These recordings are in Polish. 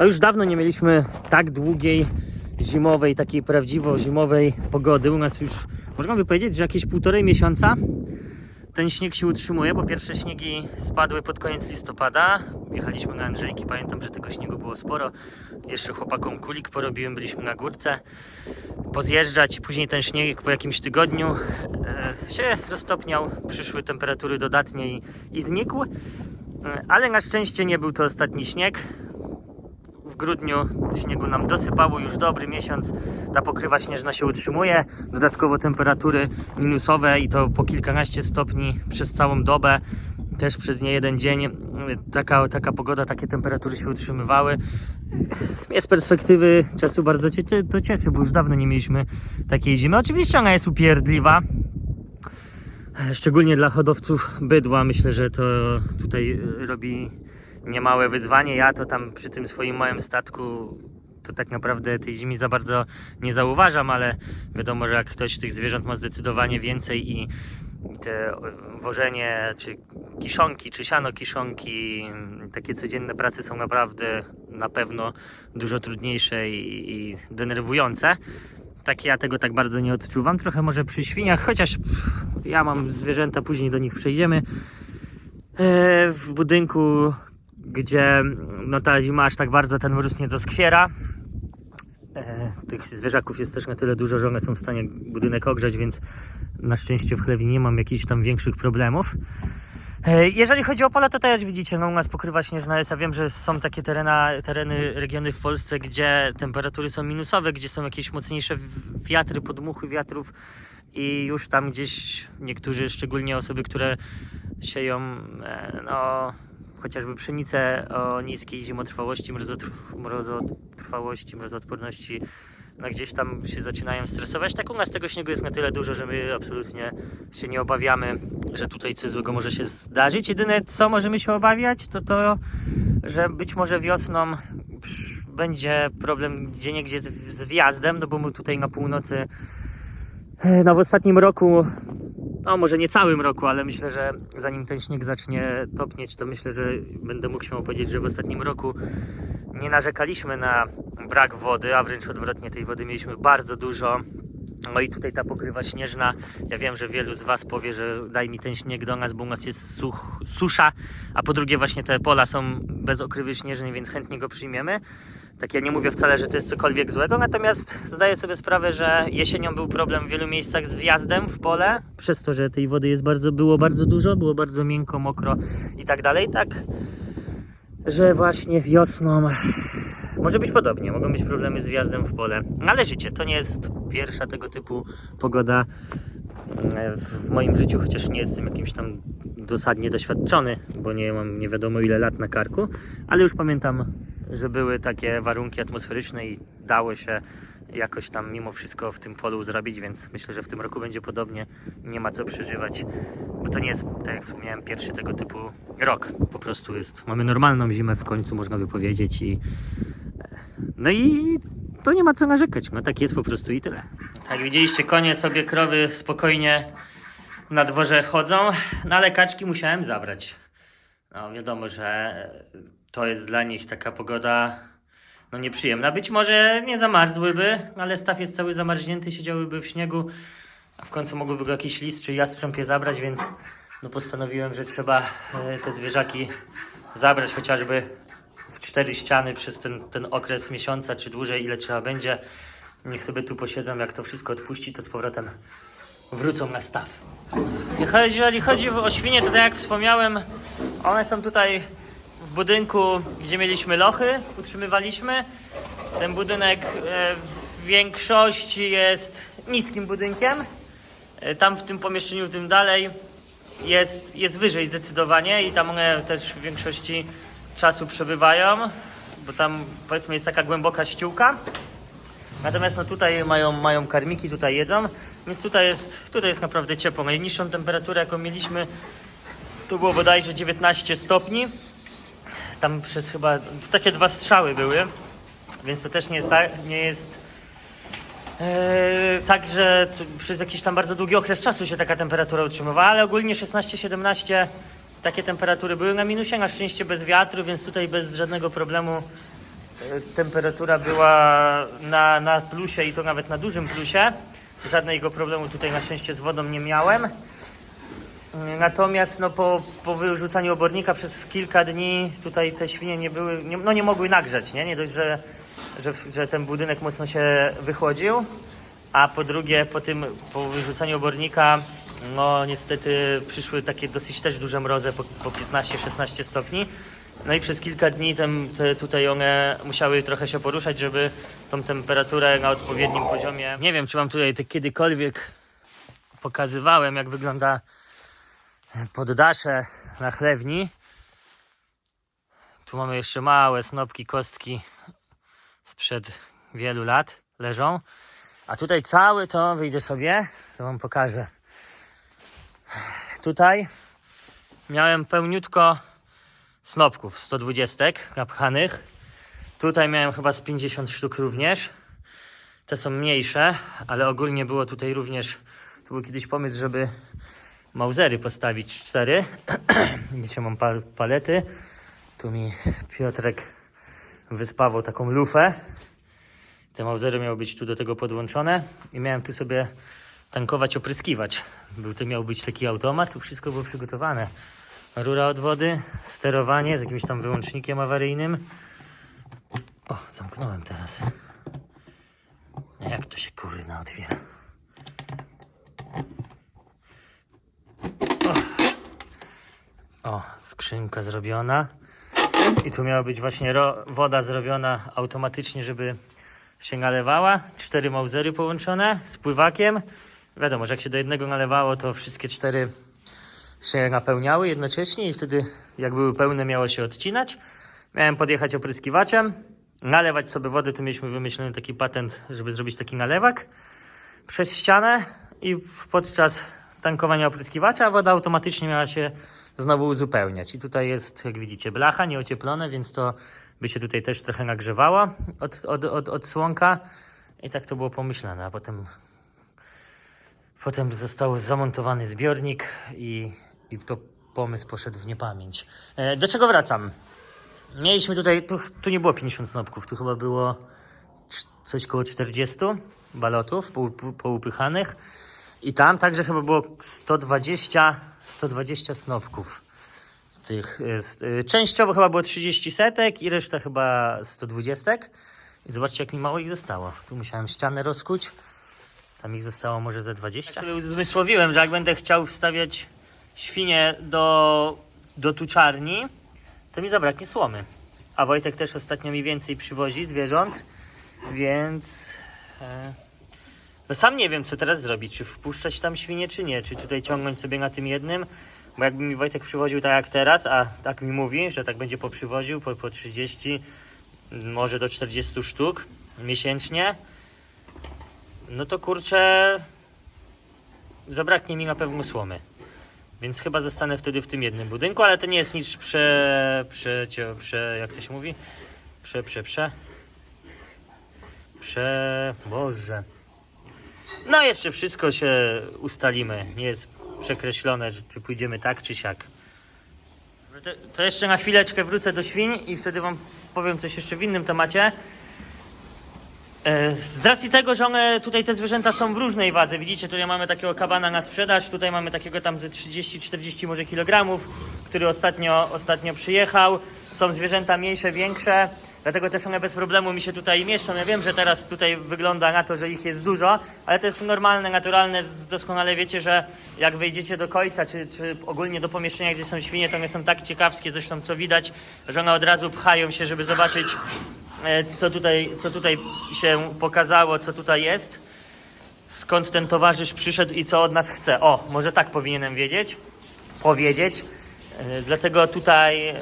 No już dawno nie mieliśmy tak długiej zimowej, takiej prawdziwo zimowej pogody. U nas już można by powiedzieć, że jakieś półtorej miesiąca ten śnieg się utrzymuje, bo pierwsze śniegi spadły pod koniec listopada. Jechaliśmy na Andrzejki, pamiętam, że tego śniegu było sporo. Jeszcze chłopakom kulik porobiłem, byliśmy na górce pozjeżdżać później ten śnieg po jakimś tygodniu e, się roztopniał, przyszły temperatury dodatnie i, i znikł. E, Ale na szczęście nie był to ostatni śnieg. W grudniu śniegu nam dosypało już dobry miesiąc. Ta pokrywa śnieżna się utrzymuje. Dodatkowo temperatury minusowe i to po kilkanaście stopni przez całą dobę. Też przez nie jeden dzień taka, taka pogoda, takie temperatury się utrzymywały. Z perspektywy czasu bardzo to cieszy, bo już dawno nie mieliśmy takiej zimy. Oczywiście ona jest upierdliwa. Szczególnie dla hodowców bydła. Myślę, że to tutaj robi niemałe wyzwanie. Ja to tam przy tym swoim małym statku to tak naprawdę tej zimy za bardzo nie zauważam, ale wiadomo, że jak ktoś tych zwierząt ma zdecydowanie więcej i te wożenie, czy kiszonki, czy siano kiszonki, takie codzienne prace są naprawdę na pewno dużo trudniejsze i, i denerwujące. Tak ja tego tak bardzo nie odczuwam. Trochę może przy świniach, chociaż pff, ja mam zwierzęta, później do nich przejdziemy. E, w budynku, gdzie no ta zima aż tak bardzo ten mróz nie doskwiera. E, tych zwierzaków jest też na tyle dużo, że one są w stanie budynek ogrzać, więc na szczęście w chlewi nie mam jakichś tam większych problemów. E, Jeżeli chodzi o pola, to też widzicie, no u nas pokrywa śnieżna jest. Ja wiem, że są takie terena, tereny, regiony w Polsce, gdzie temperatury są minusowe, gdzie są jakieś mocniejsze wiatry, podmuchy wiatrów i już tam gdzieś niektórzy, szczególnie osoby, które sieją e, no, chociażby pszenicę o niskiej zimotrwałości, mrozotrw- mrozotrwałości, mrozoodporności, no gdzieś tam się zaczynają stresować. Tak u nas tego śniegu jest na tyle dużo, że my absolutnie się nie obawiamy, że tutaj coś złego może się zdarzyć. Jedyne co możemy się obawiać, to to, że być może wiosną będzie problem gdzie niegdzie z, z wjazdem, no bo my tutaj na północy e, no w ostatnim roku no może nie całym roku, ale myślę, że zanim ten śnieg zacznie topnieć, to myślę, że będę mógł się powiedzieć, że w ostatnim roku nie narzekaliśmy na brak wody, a wręcz odwrotnie tej wody mieliśmy bardzo dużo. No i tutaj ta pokrywa śnieżna. Ja wiem, że wielu z Was powie, że daj mi ten śnieg do nas, bo u nas jest such, susza, a po drugie właśnie te pola są bez okrywy śnieżnej, więc chętnie go przyjmiemy. Tak ja nie mówię wcale, że to jest cokolwiek złego, natomiast zdaję sobie sprawę, że jesienią był problem w wielu miejscach z wjazdem w pole, przez to, że tej wody jest bardzo, było bardzo dużo, było bardzo miękko, mokro i tak dalej, tak, że właśnie wiosną może być podobnie, mogą być problemy z wjazdem w pole, ale życie to nie jest pierwsza tego typu pogoda e, w moim życiu, chociaż nie jestem jakimś tam dosadnie doświadczony, bo nie mam nie wiadomo ile lat na karku, ale już pamiętam, że były takie warunki atmosferyczne i dało się jakoś tam mimo wszystko w tym polu zrobić, więc myślę, że w tym roku będzie podobnie. Nie ma co przeżywać, bo to nie jest, tak jak wspomniałem, pierwszy tego typu rok. Po prostu jest, mamy normalną zimę w końcu, można by powiedzieć i no i to nie ma co narzekać, no tak jest po prostu i tyle. Tak widzieliście, konie sobie, krowy spokojnie na dworze chodzą, no ale kaczki musiałem zabrać. No wiadomo, że to jest dla nich taka pogoda no nieprzyjemna. Być może nie zamarzłyby, ale staw jest cały zamarznięty, siedziałyby w śniegu, a w końcu mogłyby go jakiś lis czy jastrząb je zabrać, więc no postanowiłem, że trzeba e, te zwierzaki zabrać chociażby w cztery ściany przez ten, ten okres miesiąca czy dłużej, ile trzeba będzie. Niech sobie tu posiedzą, jak to wszystko odpuści, to z powrotem wrócą na staw. Jeżeli chodzi o świnie, to tak jak wspomniałem, one są tutaj w budynku, gdzie mieliśmy lochy, utrzymywaliśmy. Ten budynek e, w większości jest niskim budynkiem. E, Tam w tym pomieszczeniu, tym dalej jest, jest wyżej zdecydowanie i tam one też w większości czasu przebywają, bo tam powiedzmy jest taka głęboka ściółka. Natomiast no tutaj mają, mają karmiki, tutaj jedzą, więc tutaj jest, tutaj jest naprawdę ciepło. Najniższą temperaturę jaką mieliśmy to było bodajże 19 stopni. Tam przez chyba takie dwa strzały były, więc to też nie jest tak, nie jest c- przez jakiś tam bardzo długi okres czasu się taka temperatura utrzymywała, ale ogólnie 16-17 takie temperatury były na minusie, na szczęście bez wiatru, więc tutaj bez żadnego problemu e, temperatura była na, na plusie i to nawet na dużym plusie. Żadnego problemu tutaj na szczęście z wodą nie miałem. Natomiast no, po, po wyrzucaniu obornika przez kilka dni tutaj te świnie nie były, nie, no nie mogły nagrzać, nie? Nie dość, że, że, że ten budynek mocno się wychłodził, a po drugie po tym, po wyrzucaniu obornika, no niestety przyszły takie dosyć też duże mrozy po, po 15-16 stopni. No i przez kilka dni tem, te, tutaj one musiały trochę się poruszać, żeby tą temperaturę na odpowiednim poziomie. Nie wiem, czy wam tutaj te kiedykolwiek pokazywałem, jak wygląda poddasze na chlewni. Tu mamy jeszcze małe snopki, kostki sprzed wielu lat leżą. A tutaj całe to wyjdę sobie, to wam pokażę. Tutaj miałem pełniutko snopków 120 napchanych. Tutaj miałem chyba z 50 sztuk również. Te są mniejsze, ale ogólnie było tutaj również, tu był kiedyś pomysł, żeby Mausery postawić cztery. Dzisiaj mam pal palety. Tu mi Piotrek wyspawał taką lufę. Te Mausery miały być tu do tego podłączone i miałem tu sobie tankować, opryskiwać. Był to miał być taki automat, tu wszystko było przygotowane. Rura od wody, sterowanie z jakimś tam wyłącznikiem awaryjnym. O, zamknąłem teraz. Jak to się kurna otwiera? O, skrzynka zrobiona. I tu miała być właśnie woda zrobiona automatycznie, żeby się nalewała. Cztery mauzery połączone z pływakiem. Wiadomo, że jak się do jednego nalewało, to wszystkie cztery się napełniały jednocześnie i wtedy jak były pełne miało się odcinać. Miałem podjechać opryskiwaczem, nalewać sobie wodę, tu mieliśmy wymyślony taki patent, żeby zrobić taki nalewak przez ścianę i podczas tankowania opryskiwacza woda automatycznie miała się znowu uzupełniać. I tutaj jest, jak widzicie, blacha nieocieplone, więc to by się tutaj też trochę nagrzewało od, od, od, od słonka. I tak to było pomyślane, a potem Potem został zamontowany zbiornik i, i to pomysł poszedł w niepamięć. E, do czego wracam? Mieliśmy tutaj, tu, tu nie było 50 snopków, tu chyba było coś koło 40 balotów pou- poupychanych i tam także chyba było 120, 120 snopków. Tych, s- e, częściowo chyba było 30 setek i reszta chyba 120. I zobaczcie jak mi mało ich zostało. Tu musiałem ścianę rozkuć. Tam ich zostało może ze 20. Tak sobie że jak będę chciał wstawiać świnie do, do tuczarni, to mi zabraknie słomy. A Wojtek też ostatnio mi więcej przywozi zwierząt, więc e, no sam nie wiem, co teraz zrobić. Czy wpuszczać tam świnie, czy nie. Czy tutaj ciągnąć sobie na tym jednym. Bo jakby mi Wojtek przywoził tak jak teraz, a tak mi mówi, że tak będzie poprzywoził po, po 30, może do 40 sztuk miesięcznie, no to kurczę, zabraknie mi na pewno słomy. Więc chyba zostanę wtedy w tym jednym budynku, ale to nie jest nic prze, prze, prze, jak to się mówi? Prze, prze, prze. Prze, Boże. No jeszcze wszystko się ustalimy. Nie jest przekreślone, czy pójdziemy tak, czy siak. To, to jeszcze na chwileczkę wrócę do świń i wtedy wam powiem coś jeszcze w innym temacie. E, Z racji tego, że one tutaj te zwierzęta są w różnej wadze, widzicie, tutaj mamy takiego kabana na sprzedaż, tutaj mamy takiego tam ze 30-40 może kilogramów, który ostatnio, ostatnio przyjechał. Są zwierzęta mniejsze, większe, dlatego też one bez problemu mi się tutaj mieszczą. Ja wiem, że teraz tutaj wygląda na to, że ich jest dużo, ale to jest normalne, naturalne. Doskonale wiecie, że jak wejdziecie do końca, czy, czy ogólnie do pomieszczenia, gdzie są świnie, to one są tak ciekawskie, zresztą co widać, że one od razu pchają się, żeby zobaczyć e, co tutaj, co tutaj się pokazało, co tutaj jest, skąd ten towarzysz przyszedł i co od nas chce. O, może tak powinienem wiedzieć, powiedzieć. E, Dlatego tutaj e,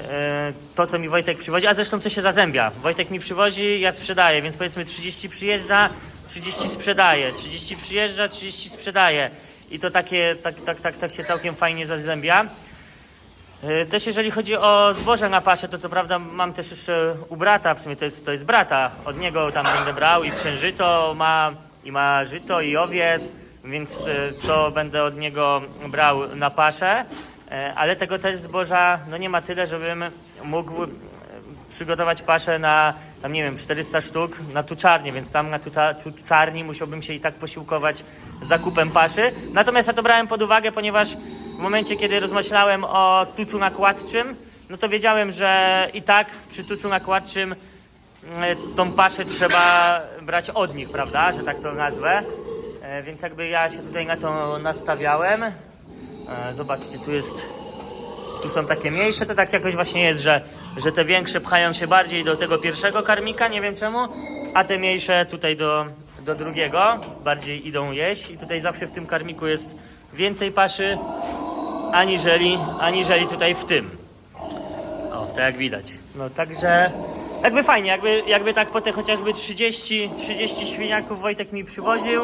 to, co mi Wojtek przywozi, a zresztą to się zazębia. Wojtek mi przywozi, ja sprzedaję, więc powiedzmy 30 przyjeżdża, 30 sprzedaje, 30 przyjeżdża, 30 sprzedaje. I to takie, tak, tak, tak, tak się całkiem fajnie zazębia. E, Też jeżeli chodzi o zboże na paszę, to co prawda mam też jeszcze u brata, w sumie to jest, to jest brata, od niego tam będę brał i przężyto ma, i ma żyto i owies, więc to będę od niego brał na paszę, E, ale tego też zboża no nie ma tyle, żebym mógł e, przygotować paszę na, tam nie wiem, 400 sztuk na tuczarnię, więc tam na tuczarni musiałbym się i tak posiłkować zakupem paszy. Natomiast ja to brałem pod uwagę, ponieważ w momencie, kiedy rozmyślałem o tuczu nakładczym, no to wiedziałem, że i tak przy tuczu nakładczym e, tą paszę trzeba brać od nich, prawda, że tak to nazwę. E, Więc jakby ja się tutaj na to nastawiałem. E, Zobaczcie, tu jest tu są takie mniejsze, to tak jakoś właśnie jest, że, że te większe pchają się bardziej do tego pierwszego karmika, nie wiem czemu, a te mniejsze tutaj do, do drugiego bardziej idą jeść i tutaj zawsze w tym karmiku jest więcej paszy aniżeli, aniżeli tutaj w tym. O, tak jak widać. No także jakby fajnie, jakby, jakby tak po te chociażby 30, 30 świniaków Wojtek mi przywoził,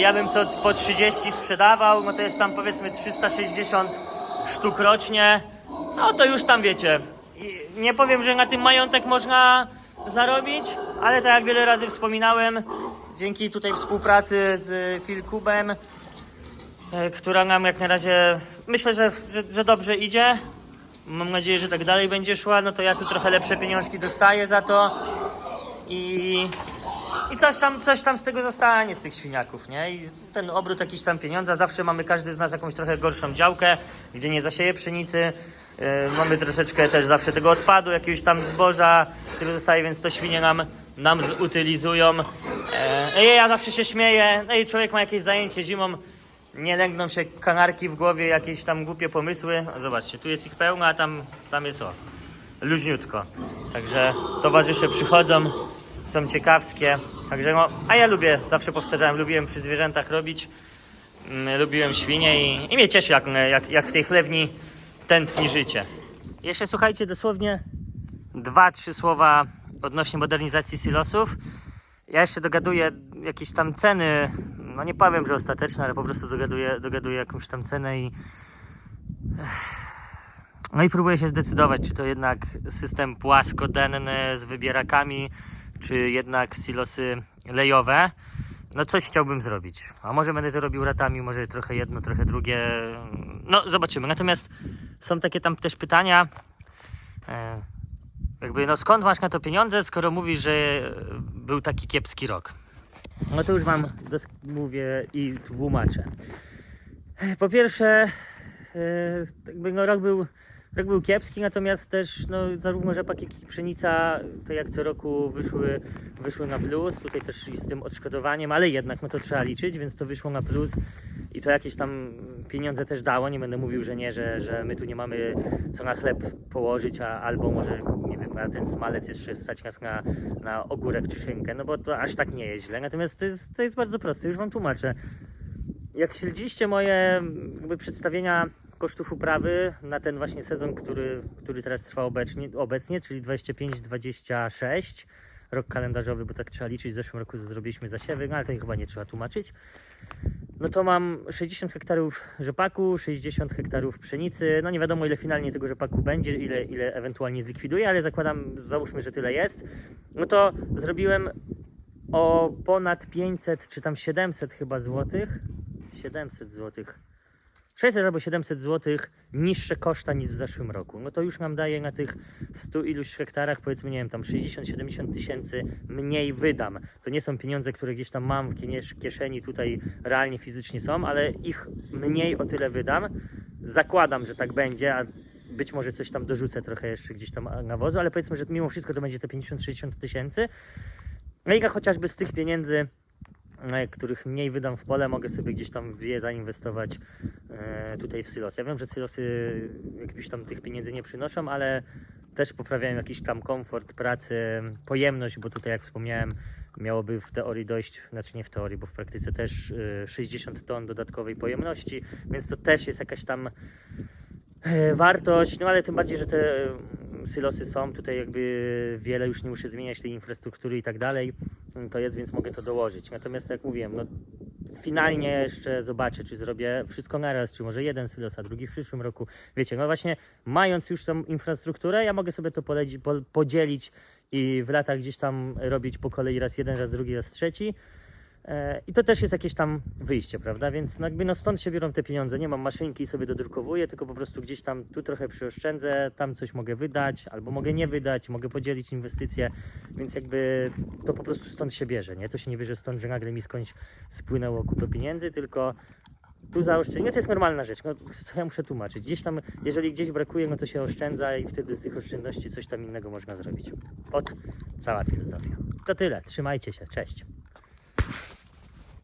ja bym co po 30 sprzedawał, no to jest tam powiedzmy 360 sztuk rocznie, no to już tam wiecie. Nie powiem, że na tym majątek można zarobić, ale tak jak wiele razy wspominałem, dzięki tutaj współpracy z Filkubem, e, która nam jak na razie myślę, że, że, że dobrze idzie. Mam nadzieję, że tak dalej będzie szła. No to ja tu trochę lepsze pieniążki dostaję za to i, i coś, tam, coś tam z tego zostanie z tych świniaków, nie? I ten obrót jakiś tam pieniądza. Zawsze mamy każdy z nas jakąś trochę gorszą działkę, gdzie nie zasieje pszenicy. Yy, mamy troszeczkę też zawsze tego odpadu, jakiegoś tam zboża, który zostaje, więc to świnie nam, nam zutylizują. E, ja zawsze się śmieję. No i człowiek ma jakieś zajęcie zimą. Nie lęgną się kanarki w głowie, jakieś tam głupie pomysły. O, zobaczcie, tu jest ich pełno, a tam, tam jest o, luźniutko. Także towarzysze przychodzą, są ciekawskie. Także no, a ja lubię, zawsze powtarzałem, lubiłem przy zwierzętach robić. Mm, lubiłem świnie i, i mnie cieszy, jak, jak, jak w tej chlewni tętni życie. Jeszcze słuchajcie, dosłownie dwa, trzy słowa odnośnie modernizacji silosów. Ja jeszcze dogaduję jakieś tam ceny, no nie powiem, że ostateczne, ale po prostu dogaduję, dogaduję jakąś tam cenę i no i próbuję się zdecydować, czy to jednak system płaskodenny z wybierakami, czy jednak silosy lejowe. No coś chciałbym zrobić. A może będę to robił ratami, może trochę jedno, trochę drugie. No zobaczymy. Natomiast są takie tam też pytania. E, jakby, no skąd masz na to pieniądze, skoro mówisz, że był taki kiepski rok? No to już wam mówię i tłumaczę. Po pierwsze, e, jakby no rok był, rok był kiepski, natomiast też no, zarówno rzepak, jak i pszenica, to jak co roku wyszły, wyszły na plus. Tutaj też i z tym odszkodowaniem, ale jednak no to trzeba liczyć, więc to wyszło na plus i to jakieś tam pieniądze też dało. Nie będę mówił, że nie, że, że my tu nie mamy co na chleb położyć, a, albo może, nie wiem, na ten smalec jeszcze stać nas na, na ogórek czy szynkę, no bo to aż tak nie jest źle. Natomiast to jest, to jest bardzo proste, już Wam tłumaczę. Jak śledziście moje jakby przedstawienia kosztów uprawy na ten właśnie sezon, który, który teraz trwa obecnie, obecnie czyli 25-26, rok kalendarzowy, bo tak trzeba liczyć, w zeszłym roku zrobiliśmy zasiewy, no ale to chyba nie trzeba tłumaczyć. No to mam 60 hektarów rzepaku, 60 hektarów pszenicy. No nie wiadomo ile finalnie tego rzepaku będzie, ile, ile ewentualnie zlikwiduję, ale zakładam, załóżmy, że tyle jest. No to zrobiłem o ponad 500 czy tam 700 chyba złotych. 700 złotych. 600 albo 700 złotych niższe koszta niż w zeszłym roku. No to już nam daje na tych 100 iluś hektarach, powiedzmy, nie wiem, tam 60-70 tysięcy mniej wydam. To nie są pieniądze, które gdzieś tam mam w kieszeni, tutaj realnie fizycznie są, ale ich mniej o tyle wydam. Zakładam, że tak będzie, a być może coś tam dorzucę trochę jeszcze gdzieś tam nawozu, ale powiedzmy, że mimo wszystko to będzie te 50-60 tysięcy. No i chociażby z tych pieniędzy, których mniej wydam w pole, mogę sobie gdzieś tam je zainwestować e, tutaj w silos. Ja wiem, że silosy jakichś tam tych pieniędzy nie przynoszą, ale też poprawiają jakiś tam komfort pracy, pojemność, bo tutaj jak wspomniałem, miałoby w teorii dojść, znaczy nie w teorii, bo w praktyce też e, 60 ton dodatkowej pojemności, więc to też jest jakaś tam e, wartość, no ale tym bardziej, że te e, silosy są, tutaj jakby wiele już nie muszę zmieniać tej infrastruktury i tak dalej, to jest, więc mogę to dołożyć. Natomiast jak mówiłem, no finalnie jeszcze zobaczę, czy zrobię wszystko naraz, czy może jeden silos, a drugi w przyszłym roku. Wiecie, no właśnie mając już tą infrastrukturę, ja mogę sobie to podzielić i w latach gdzieś tam robić po kolei raz jeden, raz drugi, raz trzeci. E, I to też jest jakieś tam wyjście, prawda? Więc no jakby no stąd się biorą te pieniądze. Nie mam maszynki i sobie dodrukowuję, tylko po prostu gdzieś tam tu trochę przyoszczędzę, tam coś mogę wydać, albo mogę nie wydać, mogę podzielić inwestycje, więc jakby to po prostu stąd się bierze, nie? To się nie bierze stąd, że nagle mi skądś spłynęło kupę pieniędzy, tylko tu zaoszczędzenie, to jest normalna rzecz, no, co ja muszę tłumaczyć. Gdzieś tam, jeżeli gdzieś brakuje, no to się oszczędza i wtedy z tych oszczędności coś tam innego można zrobić. Od cała filozofia. To tyle, trzymajcie się, cześć.